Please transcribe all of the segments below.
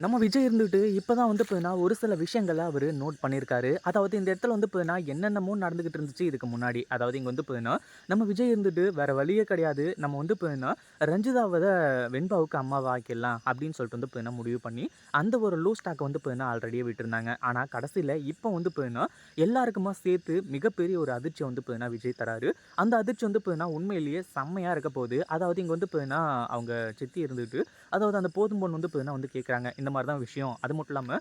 நம்ம விஜய் இருந்துட்டு இப்போ தான் வந்து பார்த்தீங்கன்னா, ஒரு சில விஷயங்களை அவர் நோட் பண்ணியிருக்காரு. அதாவது இந்த இடத்துல வந்து பார்த்தீங்கன்னா, என்னென்னமோ நடந்துகிட்டு இருந்துச்சு இதுக்கு முன்னாடி. அதாவது இங்கே வந்து பார்த்தீங்கன்னா, நம்ம விஜய் இருந்துட்டு வேற வழியே கிடையாது. நம்ம வந்து பார்த்தீங்கன்னா, ரஞ்சிதாவதை வெண்பாவுக்கு அம்மாவா ஆக்கிடலாம் அப்படின்னு சொல்லிட்டு வந்து பார்த்தீங்கன்னா, முடிவு பண்ணி அந்த ஒரு லூ ஸ்டாக்கை வந்து பார்த்தீங்கன்னா, ஆல்ரெடியே விட்டுருந்தாங்க. ஆனால் கடைசியில் இப்போ வந்து பார்த்தீங்கன்னா, எல்லாருக்குமா சேர்த்து மிகப்பெரிய ஒரு அதிர்ச்சி வந்து பார்த்தீங்கன்னா, விஜய் தராரு. அந்த அதிர்ச்சி வந்து பார்த்தீங்கன்னா, உண்மையிலேயே செம்மையாக இருக்க போகுது. அதாவது இங்கே வந்து பார்த்தீங்கன்னா, அவங்க சித்தி இருந்துட்டு, அதாவது அந்த போதும் பொண்ணு வந்து பார்த்தீங்கன்னா வந்து கேட்குறாங்க. இந்த மாதிரி தான் விஷயம். அது மட்டும் இல்லாமல்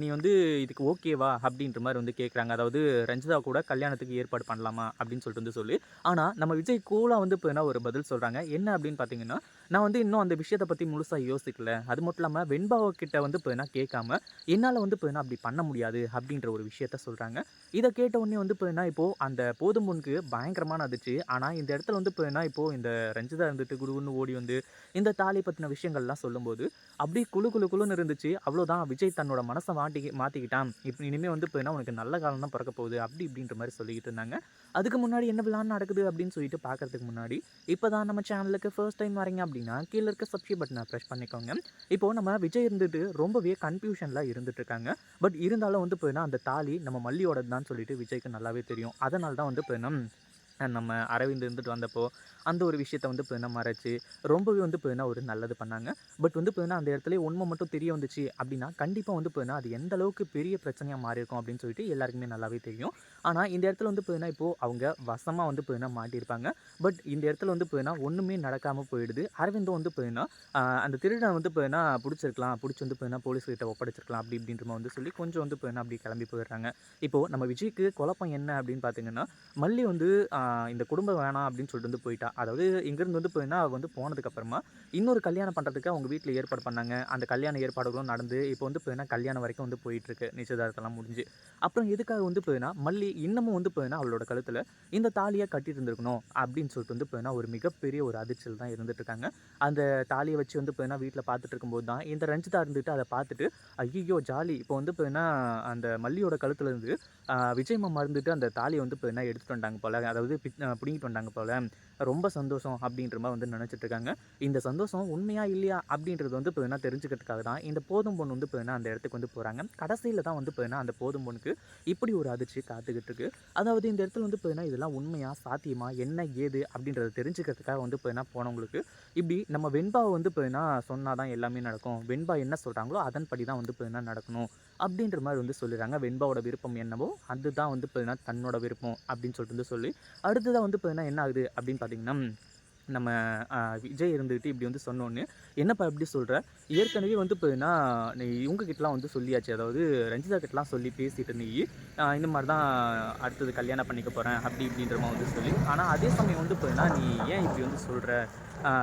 நீ வந்து இதுக்கு ஓகேவா? அப்படின்ற மாதிரி வந்து கேட்குறாங்க. அதாவது ரஞ்சிதா கூட கல்யாணத்துக்கு ஏற்பாடு பண்ணலாமா? அப்படின்னு சொல்லிட்டு வந்து சொல்லி, ஆனால் நம்ம விஜய் கூலாக வந்து பார்த்தீங்கன்னா ஒரு பதில் சொல்கிறாங்க என்ன அப்படின்னு பார்த்தீங்கன்னா, நான் வந்து இன்னும் அந்த விஷயத்தை பற்றி முழுசாக யோசிக்கல. அது மட்டும் இல்லாமல் வெண்பாவக்கிட்ட கிட்ட வந்து பார்த்தீங்கன்னா கேட்காம, என்னால் வந்து இப்போ அப்படி பண்ண முடியாது அப்படின்ற ஒரு விஷயத்த சொல்கிறாங்க இதை கேட்ட உடனே வந்து இப்போ என்ன இப்போது அந்த போதும் பொண்ணுக்கு பயங்கரமான அதிர்ச்சி. ஆனால் இந்த இடத்துல வந்து இப்போ என்ன இப்போது இந்த ரஞ்சிதா இருந்துட்டு குடுகுடுன்னு ஓடி வந்து, இந்த தாலி பற்றின விஷயங்கள்லாம் சொல்லும்போது, அப்படியே குழு குழு குழுன்னு இருந்துச்சு. அவ்வளோதான் விஜய் தன்னோட மனசை மாட்டி மாற்றிக்கிட்டான் இப்போ இனிமேல் வந்து இப்போ உனக்கு நல்ல காலம் தான் பிறக்க போகுது. அப்படி இப்படின்ற மாதிரி சொல்லிக்கிட்டு இருந்தாங்க. அதுக்கு முன்னாடி என்ன பிளான் நடக்குது அப்படின்னு சொல்லிட்டு பார்க்கறதுக்கு முன்னாடி, இப்போ தான் நம்ம சேனலுக்கு ஃபர்ஸ்ட் டைம் வரீங்க அப்படின்னா, கீழே இருக்க சப்ஸ்கிரைப் பட்டனை பிரஸ் பண்ணிக்கோங்க. இப்போ நம்ம விஜய் இருந்துட்டு ரொம்பவே கன்ஃபியூஷனில் இருந்துட்டு இருக்காங்க. பட் இருந்தாலும் வந்து பார்த்தீங்கன்னா, அந்த தாலி நம்ம மல்லியோடது தான் சொல்லிட்டு விஜய்க்கு நல்லாவே தெரியும். அதனால தான் வந்து பார்த்தீங்கன்னா, நம்ம அரவிந்த் இருந்துட்டு வந்தப்போ, அந்த ஒரு விஷயத்த வந்து பார்த்தீங்கன்னா மறைச்சி ரொம்பவே வந்து பார்த்தீங்கன்னா ஒரு நல்லது பண்ணாங்க. பட் வந்து பார்த்தீங்கன்னா, அந்த இடத்துல உண்மை மட்டும் தெரிய வந்துச்சு அப்படின்னா, கண்டிப்பாக வந்து பார்த்தீங்கன்னா, அது எந்த அளவுக்கு பெரிய பிரச்சனையாக மாறியிருக்கும் அப்படின்னு சொல்லிட்டு எல்லாருக்குமே நல்லாவே தெரியும். ஆனால் இந்த இடத்துல வந்து பார்த்தீங்கன்னா, இப்போது அவங்க வசமாக வந்து பார்த்தீங்கன்னா மாட்டியிருப்பாங்க. பட் இந்த இடத்துல வந்து பார்த்தீங்கன்னா, ஒன்றுமே நடக்காமல் போயிடுது. அரவிந்தும் வந்து பார்த்தீங்கன்னா, அந்த திருடன் வந்து பார்த்தீங்கன்னா பிடிச்சிருக்கலாம் பிடிச்சி வந்து பார்த்தீங்கன்னா போலீஸ் கிட்ட ஒப்படைச்சிருக்கலாம் அப்படி இப்படின்ற வந்து சொல்லி கொஞ்சம் வந்து பார்த்தீங்கன்னா அப்படி கிளம்பி போயிடுறாங்க. இப்போது நம்ம விஜய்க்கு குழப்பம் என்ன அப்படின்னு பார்த்தீங்கன்னா, மல்லி வந்து இந்த குடும்பம் வேணாம் அப்படின்னு சொல்லிட்டு வந்து போயிட்டா. அதாவது இங்கேருந்து வந்து பார்த்தீங்கன்னா, அவ வந்து போனதுக்கப்புறமா இன்னொரு கல்யாணம் பண்ணுறதுக்கு அவங்க வீட்டில் ஏற்பாடு பண்ணாங்க. அந்த கல்யாண ஏற்பாடுகளும் நடந்து, இப்போ வந்து பார்த்தீங்கன்னா, கல்யாணம் வரைக்கும் வந்து போயிட்டுருக்கு. நிச்சயதார்த்தம்லாம் முடிஞ்சு. அப்புறம் எதுக்காக வந்து பார்த்தீங்கன்னா, மல்லி இன்னமும் வந்து பார்த்தீங்கன்னா, அவளோட கழுத்தில் இந்த தாலியாக கட்டிட்டு இருந்திருக்கணும் அப்படின்னு சொல்லிட்டு வந்து பார்த்தீங்கன்னா, ஒரு மிகப்பெரிய ஒரு அதிர்ச்சியில் தான் இருந்துட்டு இருக்காங்க. அந்த தாலியை வச்சு வந்து பார்த்தீங்கன்னா, வீட்டில் பார்த்துட்டு இருக்கும்போது தான், இந்த ரஞ்சிதா இருந்துட்டு அதை பார்த்துட்டு, ஐயோ ஜாலி இப்போ வந்து பார்த்தீங்கன்னா, அந்த மல்லியோட கழுத்துலேருந்து விஜய் மாமா இருந்துட்டு அந்த தாலியை வந்து இப்போ என்ன எடுத்துகிட்டு வந்தாங்க போல. அதாவது பிட் பிடுங்கிட்டு வந்துட்டாங்க போல. ரொம்ப சந்தோஷம் அப்படின்ற மாதிரி வந்து நினச்சிட்டு இருக்காங்க. இந்த சந்தோஷம் உண்மையா இல்லையா அப்படின்றது வந்து பார்த்தீங்கன்னா, தெரிஞ்சுக்கிறதுக்காக தான் இந்த போதும் பொண்ணு வந்து பார்த்தீங்கன்னா, அந்த இடத்துக்கு வந்து போகிறாங்க கடைசியில் தான் வந்து பார்த்தீங்கன்னா, அந்த போதும் பொண்ணுக்கு இப்படி ஒரு அதிர்ச்சி காத்துக்கிட்டு இருக்கு. அதாவது இந்த இடத்துல வந்து பார்த்தீங்கன்னா, இதெல்லாம் உண்மையா? சாத்தியமா? என்ன? ஏது? அப்படின்றத தெரிஞ்சுக்கிறதுக்காக வந்து பார்த்தீங்கன்னா, போனவங்களுக்கு இப்படி நம்ம வெண்பாவை வந்து பார்த்தீங்கன்னா, சொன்னால் தான் எல்லாமே நடக்கும். வெண்பா என்ன சொல்கிறாங்களோ அதன்படி தான் வந்து பார்த்தீங்கன்னா நடக்கணும். அப்படின்ற மாதிரி வந்து சொல்லிடுறாங்க. வெண்பாவோட விருப்பம் என்னவோ, அதுதான் வந்து பார்த்தீங்கன்னா, தன்னோட விருப்பம் அப்படின்னு சொல்லிட்டு வந்து சொல்லி, அடுத்ததாக வந்து பார்த்தீங்கன்னா, என்ன ஆகுது அப்படின்னு பார்த்தீங்கன்னா, நம்ம விஜய் இருந்துக்கிட்டு இப்படி வந்து சொன்னோன்னு "என்னப்பா இப்படி சொல்கிற ஏற்கனவே வந்து பார்த்தீங்கன்னா, நீ இவங்ககிட்டலாம் வந்து சொல்லியாச்சு. அதாவது ரஞ்சிதா கிட்டலாம் சொல்லி பேசிட்டு நீயி. இந்த மாதிரி தான் அடுத்தது கல்யாணம் பண்ணிக்க போகிறேன் அப்படி இப்படின்ற வந்து சொல்லி, ஆனால் அதே சமயம் வந்து பார்த்தீங்கன்னா, "நீ ஏன் இப்படி வந்து சொல்கிற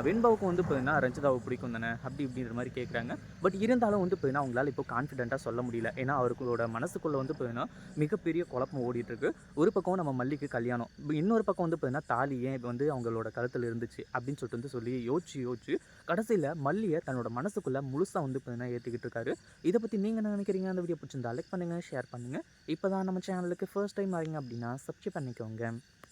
வெண்பாவுக்கும் வந்து பார்த்தீங்கன்னா, ரஞ்சிதாவை பிடிக்கும் தானே?" அப்படி இப்படின்ற மாதிரி கேட்குறாங்க. பட் இருந்தாலும் வந்து பார்த்தீங்கன்னா, அவங்களால இப்போ கான்ஃபிடென்ட்டாக சொல்ல முடியல. ஏன்னா அவர்களோட மனசுக்குள்ளே வந்து பார்த்தீங்கன்னா, மிகப்பெரிய குழப்பம் ஓடிட்டுருக்கு. ஒரு பக்கம் நம்ம மல்லிக்கு கல்யாணம். இன்னொரு பக்கம் வந்து பார்த்தீங்கன்னா, தாலி ஏன் வந்து அவங்களோட கருத்தில் இருந்துச்சு அப்படின்னு சொல்லிட்டு வந்து சொல்லி யோசிச்சு யோசிச்சு, கடைசியில் மல்லியை தன்னோட மனசுக்குள்ளே முழுசாக வந்து பார்த்தீங்கன்னா ஏற்றிக்கிட்டு இருக்காரு. இதை பற்றி நீங்கள் என்ன நினைக்கிறீங்க? அந்த வீடியோ பிடிச்சிருந்தா லைக் பண்ணுங்கள் ஷேர் பண்ணுங்க. இப்போ தான் நம்ம சேனலுக்கு ஃபர்ஸ்ட் டைம் வரீங்க அப்படின்னா, சப்ஸ்கிரைப் பண்ணிக்கோங்க.